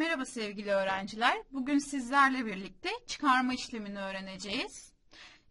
Merhaba sevgili öğrenciler. Bugün sizlerle birlikte çıkarma işlemini öğreneceğiz.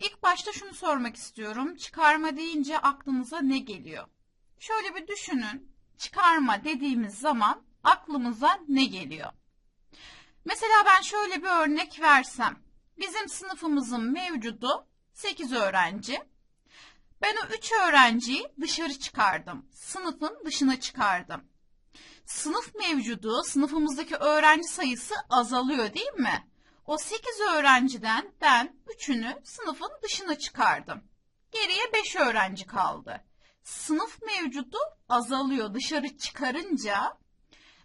İlk başta şunu sormak istiyorum. Çıkarma deyince aklınıza ne geliyor? Şöyle bir düşünün. Çıkarma dediğimiz zaman aklımıza ne geliyor? Mesela ben şöyle bir örnek versem. Bizim sınıfımızın mevcudu 8 öğrenci. Ben o 3 öğrenciyi dışarı çıkardım. Sınıfın dışına çıkardım sınıf mevcudu, sınıfımızdaki öğrenci sayısı azalıyor değil mi? O 8 öğrenciden ben 3'ünü sınıfın dışına çıkardım. Geriye 5 öğrenci kaldı. Sınıf mevcudu azalıyor. Dışarı çıkarınca,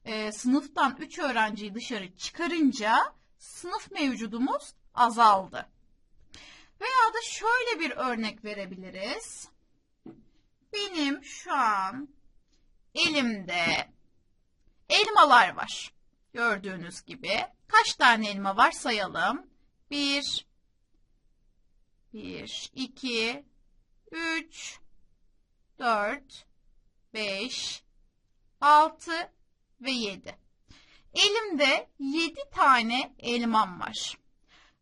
e, sınıftan 3 öğrenciyi dışarı çıkarınca sınıf mevcudumuz azaldı. Veya da şöyle bir örnek verebiliriz. Benim şu an elimde elmalar var. Gördüğünüz gibi. Kaç tane elma var sayalım. 1 1 2 3 4 5 6 ve 7. Elimde 7 tane elmam var.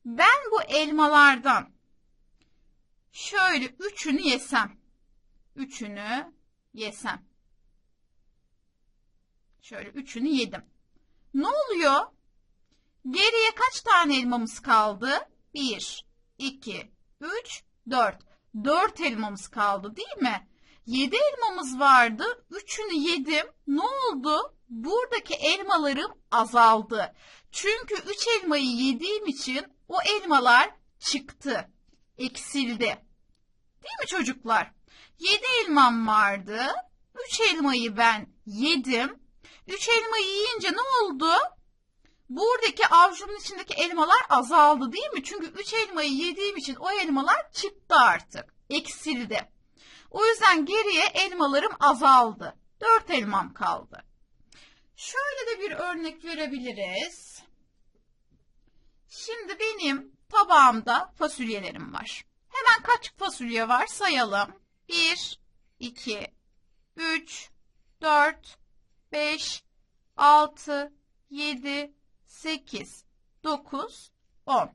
Ben bu elmalardan şöyle üçünü yesem, üçünü yesem. Şöyle üçünü yedim. Ne oluyor? Geriye kaç tane elmamız kaldı? Bir, iki, üç, dört. Dört elmamız kaldı değil mi? Yedi elmamız vardı. Üçünü yedim. Ne oldu? Buradaki elmalarım azaldı. Çünkü üç elmayı yediğim için o elmalar çıktı. Eksildi. Değil mi çocuklar? Yedi elmam vardı. Üç elmayı ben yedim. Üç elmayı yiyince ne oldu? Buradaki avucumun içindeki elmalar azaldı değil mi? Çünkü üç elmayı yediğim için o elmalar çıktı artık. Eksildi. O yüzden geriye elmalarım azaldı. Dört elmam kaldı. Şöyle de bir örnek verebiliriz. Şimdi benim tabağımda fasulyelerim var. Hemen kaç fasulye var sayalım. 1, 2, 3, 4, 5, 6, 7, 8, 9, 10.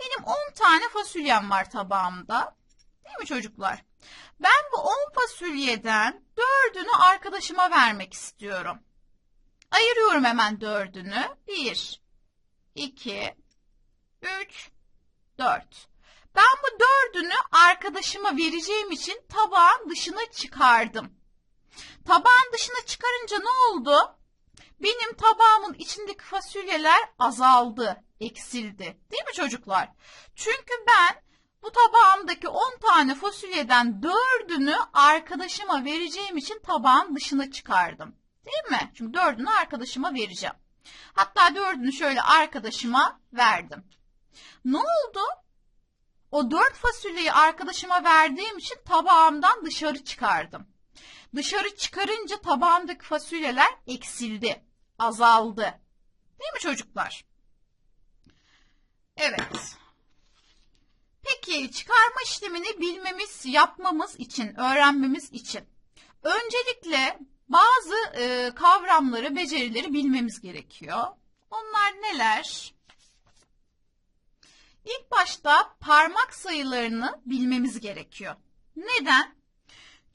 Benim 10 tane fasulyem var tabağımda. Değil mi çocuklar? Ben bu 10 fasulyeden 4'ünü arkadaşıma vermek istiyorum. Ayırıyorum hemen 4'ünü. 1, 2, 3, 4. Ben bu 4'ünü arkadaşıma vereceğim için tabağın dışına çıkardım. Tabağın dışına çıkarınca ne oldu? Benim tabağımın içindeki fasulyeler azaldı, eksildi. Değil mi çocuklar? Çünkü ben bu tabağımdaki 10 tane fasulyeden 4'ünü arkadaşıma vereceğim için tabağın dışına çıkardım. Değil mi? Çünkü 4'ünü arkadaşıma vereceğim. Hatta 4'ünü şöyle arkadaşıma verdim. Ne oldu? O 4 fasulyeyi arkadaşıma verdiğim için tabağımdan dışarı çıkardım. Dışarı çıkarınca tabağımdaki fasulyeler eksildi, azaldı. Değil mi çocuklar? Evet. Peki çıkarma işlemini bilmemiz, yapmamız için, öğrenmemiz için öncelikle bazı e, kavramları, becerileri bilmemiz gerekiyor. Onlar neler? İlk başta parmak sayılarını bilmemiz gerekiyor. Neden?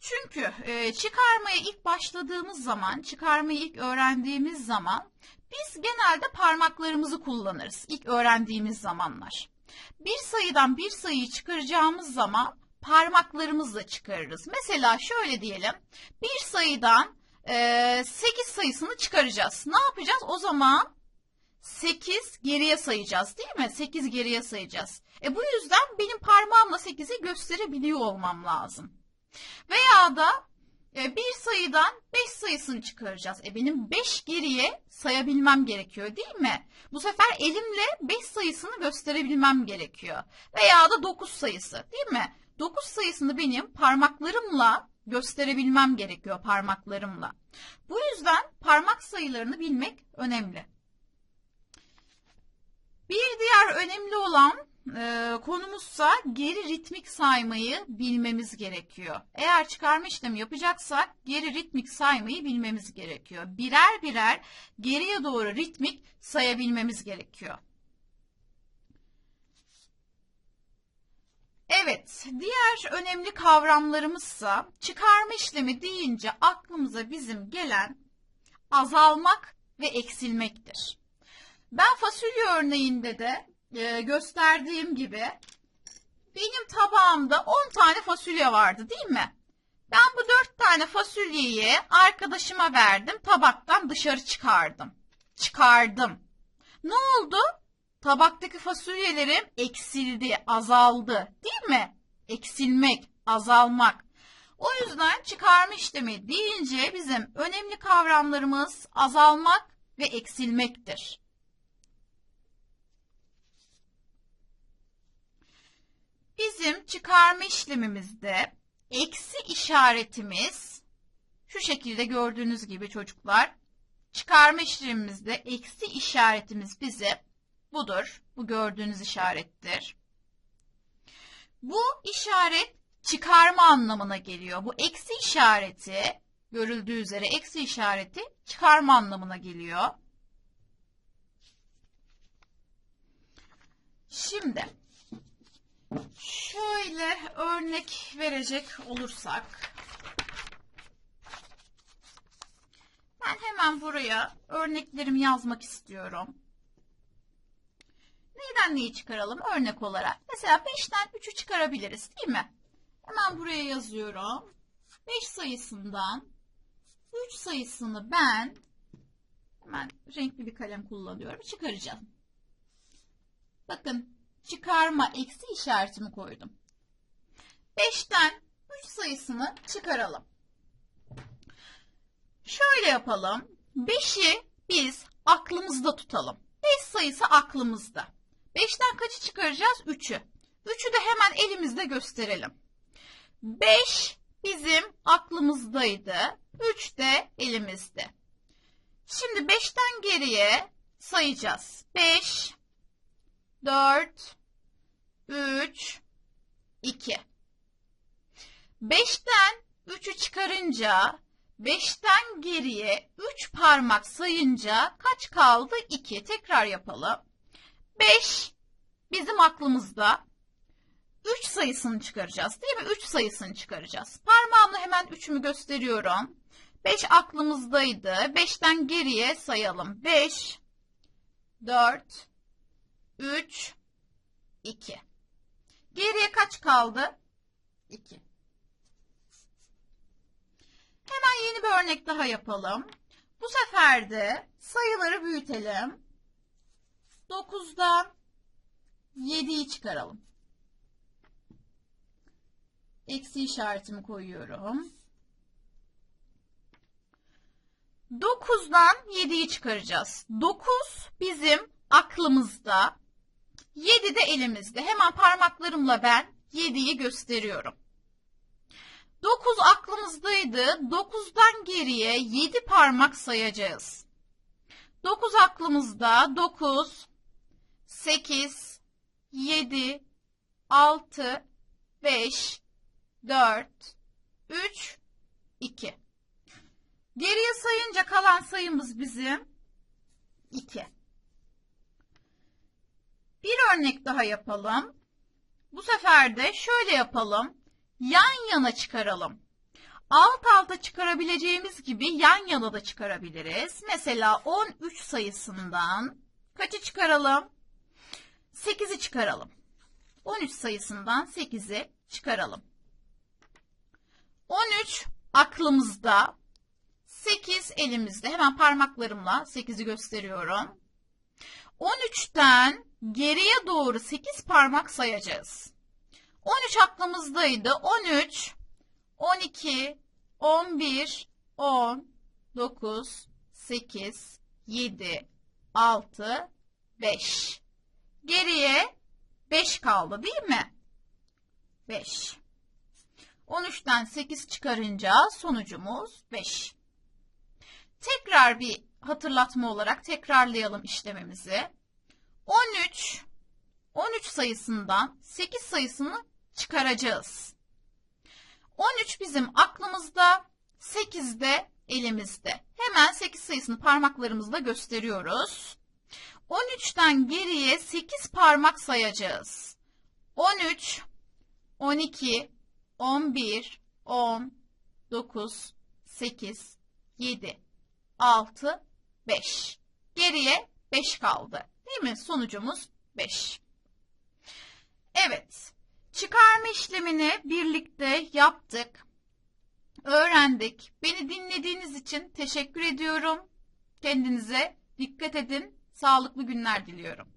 Çünkü e, çıkarmaya ilk başladığımız zaman, çıkarmayı ilk öğrendiğimiz zaman biz genelde parmaklarımızı kullanırız ilk öğrendiğimiz zamanlar. Bir sayıdan bir sayıyı çıkaracağımız zaman parmaklarımızla çıkarırız. Mesela şöyle diyelim, bir sayıdan e, 8 sayısını çıkaracağız. Ne yapacağız? O zaman 8 geriye sayacağız değil mi? 8 geriye sayacağız. E bu yüzden benim parmağımla 8'i gösterebiliyor olmam lazım. Veya da e, bir sayıdan 5 sayısını çıkaracağız. E benim 5 geriye sayabilmem gerekiyor değil mi? Bu sefer elimle 5 sayısını gösterebilmem gerekiyor. Veya da 9 sayısı değil mi? 9 sayısını benim parmaklarımla gösterebilmem gerekiyor parmaklarımla. Bu yüzden parmak sayılarını bilmek önemli. Bir diğer önemli olan e, konumuzsa geri ritmik saymayı bilmemiz gerekiyor. Eğer çıkarma işlemi yapacaksak geri ritmik saymayı bilmemiz gerekiyor. Birer birer geriye doğru ritmik sayabilmemiz gerekiyor. Evet, diğer önemli kavramlarımızsa çıkarma işlemi deyince aklımıza bizim gelen azalmak ve eksilmektir. Ben fasulye örneğinde de e, gösterdiğim gibi benim tabağımda 10 tane fasulye vardı değil mi? Ben bu 4 tane fasulyeyi arkadaşıma verdim, tabaktan dışarı çıkardım. Çıkardım. Ne oldu? Tabaktaki fasulyelerim eksildi, azaldı. Değil mi? Eksilmek, azalmak. O yüzden çıkarma işlemi deyince bizim önemli kavramlarımız azalmak ve eksilmektir. Bizim çıkarma işlemimizde eksi işaretimiz şu şekilde gördüğünüz gibi çocuklar çıkarma işlemimizde eksi işaretimiz bize budur. Bu gördüğünüz işarettir. Bu işaret çıkarma anlamına geliyor. Bu eksi işareti görüldüğü üzere eksi işareti çıkarma anlamına geliyor. Şimdi şöyle örnek verecek olursak ben hemen buraya örneklerimi yazmak istiyorum. Neyden neyi çıkaralım örnek olarak? Mesela 5'ten 3'ü çıkarabiliriz değil mi? Hemen buraya yazıyorum. 5 sayısından 3 sayısını ben hemen renkli bir kalem kullanıyorum. Çıkaracağım. Bakın çıkarma eksi işaretimi koydum. 5'ten 3 sayısını çıkaralım. Şöyle yapalım. 5'i biz aklımızda tutalım. 5 sayısı aklımızda. 5'ten kaçı çıkaracağız? 3'ü. 3'ü de hemen elimizde gösterelim. 5 bizim aklımızdaydı. 3 de elimizde. Şimdi 5'ten geriye sayacağız. 5, 4, 3, 2. 5'ten 3'ü çıkarınca 5'ten geriye 3 parmak sayınca kaç kaldı? 2. Tekrar yapalım. 5 bizim aklımızda. 3 sayısını çıkaracağız değil mi? 3 sayısını çıkaracağız. Parmağımla hemen 3'ümü gösteriyorum. 5 aklımızdaydı. 5'ten geriye sayalım. 5, 4, 3, 2. Geriye kaç kaldı? 2. Hemen yeni bir örnek daha yapalım. Bu sefer de sayıları büyütelim. 9'dan 7'yi çıkaralım. Eksi işaretimi koyuyorum. 9'dan 7'yi çıkaracağız. 9 bizim aklımızda. 7 de elimizde. Hemen parmaklarımla ben 7'yi gösteriyorum. 9 aklımızdaydı. 9'dan geriye 7 parmak sayacağız. 9 aklımızda. 9, 8, 7, 6, 5, 4, 3, 2. Geriye sayınca kalan sayımız bizim 2. Bir örnek daha yapalım. Bu sefer de şöyle yapalım. Yan yana çıkaralım. Alt alta çıkarabileceğimiz gibi yan yana da çıkarabiliriz. Mesela 13 sayısından kaçı çıkaralım? 8'i çıkaralım. 13 sayısından 8'i çıkaralım. 13 aklımızda, 8 elimizde. Hemen parmaklarımla 8'i gösteriyorum. 13'ten geriye doğru 8 parmak sayacağız. 13 aklımızdaydı. 13, 12, 11, 10, 9, 8, 7, 6, 5. Geriye 5 kaldı değil mi? 5. 13'ten 8 çıkarınca sonucumuz 5. Tekrar bir hatırlatma olarak tekrarlayalım işlemimizi. 13 13 sayısından 8 sayısını çıkaracağız. 13 bizim aklımızda, 8 de elimizde. Hemen 8 sayısını parmaklarımızla gösteriyoruz. 13'ten geriye 8 parmak sayacağız. 13, 12, 11, 10, 9, 8, 7, 6, 5. Geriye 5 kaldı. Değil mi? Sonucumuz 5. Evet. Çıkarma işlemini birlikte yaptık. Öğrendik. Beni dinlediğiniz için teşekkür ediyorum. Kendinize dikkat edin. Sağlıklı günler diliyorum.